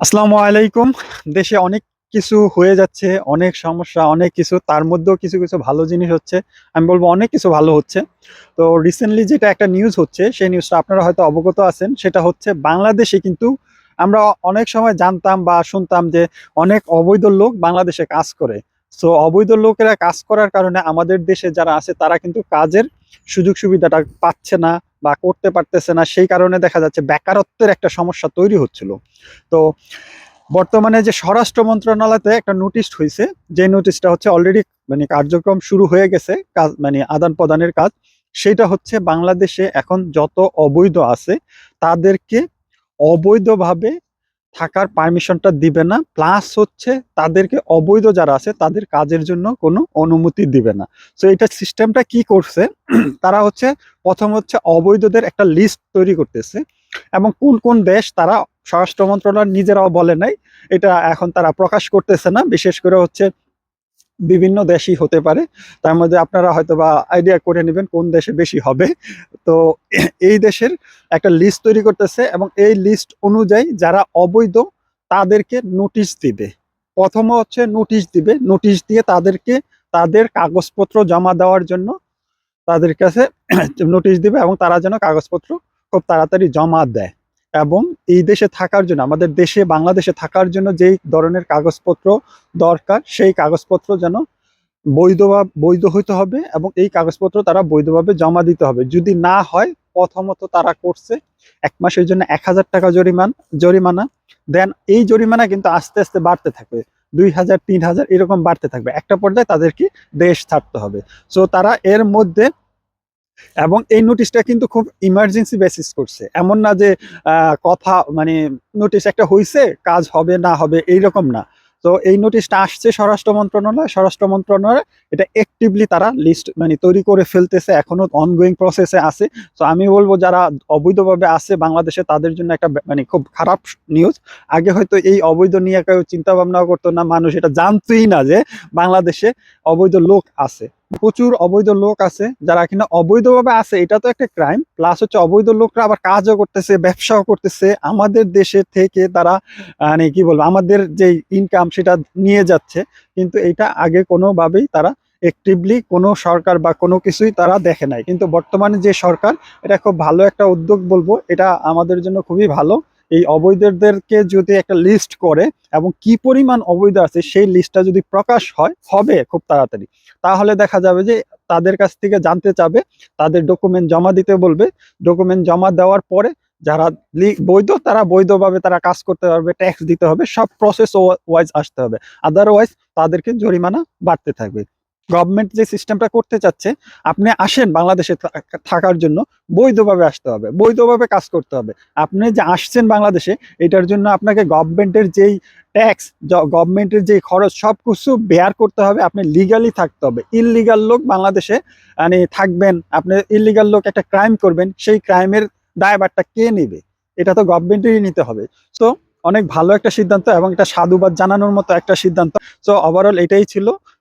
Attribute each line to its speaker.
Speaker 1: আসসালামু আলাইকুম। দেশে অনেক কিছু হয়ে যাচ্ছে, অনেক সমস্যা, অনেক কিছু। তার মধ্যেও কিছু কিছু ভালো জিনিস হচ্ছে। আমি বলব অনেক কিছু ভালো হচ্ছে। তো রিসেন্টলি যেটা একটা নিউজ হচ্ছে, সেই নিউজটা আপনারা হয়তো অবগত আছেন। সেটা হচ্ছে বাংলাদেশে কিন্তু আমরা অনেক সময় জানতাম বা শুনতাম যে অনেক অবৈধ লোক বাংলাদেশে কাজ করে। সো অবৈধ লোকেরা কাজ করার কারণে আমাদের দেশে যারা আছে, তারা কিন্তু কাজের সুযোগ সুবিধাটা পাচ্ছে না। বা করতে পারতেছে না, সেই কারণে দেখা যাচ্ছে বেকারত্বের একটা সমস্যা তৈরি হচ্ছিল। তো বর্তমানে যে স্বরাষ্ট্র মন্ত্রণালয়তে একটা নোটিশ হয়েছে যে নোটিশটা হচ্ছে অলরেডি মানে কার্যক্রম শুরু হয়ে গেছে, কাজ মানে আদান প্রদানের কাজ, সেটা হচ্ছে বাংলাদেশে এখন যত অবৈধ আছে, তাদেরকে অবৈধভাবে থাকার পারমিশনটা দিবে না প্লাস হচ্ছে তাদেরকে অবৈধ যারা আছে, তাদের কাজের জন্য কোনো অনুমতি দিবে না। তো এটা সিস্টেমটা কি করছে? তারা হচ্ছে, প্রথম হচ্ছে অবৈধদের একটা লিস্ট তৈরি করতেছে, এবং কোন কোন দেশ তারা স্বরাষ্ট্র মন্ত্রণালয় নিজেরাও বলে নাই, এটা এখন তারা প্রকাশ করতেছে না, বিশেষ করে হচ্ছে বিভিন্ন দেশই হতে পারে। তার মধ্যে আপনারা হয়তো বা আইডিয়া করে নেবেন কোন দেশে বেশি হবে। তো এই দেশের একটা লিস্ট তৈরি করতেছে এবং এই লিস্ট অনুযায়ী যারা অবৈধ, তাদেরকে নোটিশ দিবে। প্রথম হচ্ছে নোটিশ দিবে। নোটিশ দিয়ে তাদেরকে তাদের কাগজপত্র জমা দেওয়ার জন্য তাদের কাছে নোটিশ দিবে এবং তারা যেন কাগজপত্র খুব তাড়াতাড়ি জমা দেয়। এবং এই দেশে থাকার জন্য, আমাদের দেশে, বাংলাদেশে থাকার জন্য যেই ধরনের কাগজপত্র দরকার, সেই কাগজপত্র যেন বৈধ বৈধ হইতে হবে এবং এই কাগজপত্র তারা বৈধভাবে জমা দিতে হবে। যদি না হয়, প্রথমত তারা করছে এক মাসের জন্য এক হাজার টাকা জরিমান, জরিমানা, দেন এই জরিমানা কিন্তু আস্তে আস্তে বাড়তে থাকবে, দুই হাজার, তিন হাজার এরকম বাড়তে থাকবে। একটা পর্যায়ে তাদেরকে দেশ ছাড়তে হবে। সো তারা এর মধ্যে এবং এই নোটিশটা কিন্তু খুব ইমার্জেন্সি বেসিস করছে। এমন না যে কথা মানে নোটিশ একটা হইছে, কাজ হবে না হবে, এইরকম না। তো এই নোটিশটা আসছে স্বরাষ্ট্র মন্ত্রণালয় স্বরাষ্ট্র মন্ত্রণালয় এটা অ্যাক্টিভলি তারা লিস্ট মানে তৈরি করে ফেলতেছে, এখনও অনগোয়িং প্রসেসে আছে। তো আমি বলব যারা অবৈধভাবে আছে বাংলাদেশে, তাদের জন্য একটা মানে খুব খারাপ নিউজ আগে হয়তো এই অবৈধ নিয়ে কেউ চিন্তা ভাবনা করতো না, মানুষ এটা জানতোই না যে বাংলাদেশে অবৈধ লোক আছে। প্রচুর অবৈধ লোক আছে, যারা কিনা অবৈধভাবে আছে, এটা তো একটা ক্রাইম প্লাস হচ্ছে অবৈধ লোকরা আবার কাজও করতেছে, ব্যবসাও করতেছে। আমাদের দেশে থেকে তারা মানে কি বলব, আমাদের যে ইনকাম সেটা নিয়ে যাচ্ছে। কিন্তু এটা আগে কোনোভাবেই তারা অ্যাক্টিভলি কোনো সরকার বা কোনো কিছুই তারা দেখে নাই। কিন্তু বর্তমানে যে সরকার, এটা খুব ভালো একটা উদ্যোগ বলব। এটা আমাদের জন্য খুবই ভালো। এই অবৈধদেরকে যদি একটা লিস্ট করে এবং কি পরিমাণ অবৈধ আছে সেই লিস্টটা যদি প্রকাশ হয়, হবে খুব তাড়াতাড়ি। তাহলে দেখা যাবে যে তাদের কাছ থেকে জানতে চাবে, তাদের ডকুমেন্ট জমা দিতে বলবে। ডকুমেন্ট জমা দেওয়ার পরে যারা বৈধ, তারা বৈধভাবে তারা কাজ করতে পারবে ট্যাক্স দিতে হবে, সব প্রসেস ওয়াইজ আসতে হবে। আদারওয়াইজ তাদেরকে জরিমানা বাড়তে থাকবে। গভর্নমেন্ট যে সিস্টেমটা করতে চাচ্ছে, আপনি আসেন বাংলাদেশে থাকার জন্য, বৈধভাবে আসতে হবে, বৈধভাবে কাজ করতে হবে। আপনি যে আসছেন বাংলাদেশে, এটার জন্য আপনাকে গভর্নমেন্টের যেই ট্যাক্স গভর্নমেন্টের যে খরচ সব কিছু বেয়ার করতে হবে, আপনি লিগালি থাকতে হবে। ইললিগাল লোক বাংলাদেশে মানে থাকবেন, আপনি ইললিগাল লোক একটা ক্রাইম করবেন, সেই ক্রাইমের দায়ভারটা কে নেবে? এটা তো গভর্নমেন্টেরই নিতে হবে। তো অনেক ভালো একটা সিদ্ধান্ত এবং এটা সাধুবাদ জানানোর মতো একটা সিদ্ধান্ত। সো ওভারঅল এটাই ছিল।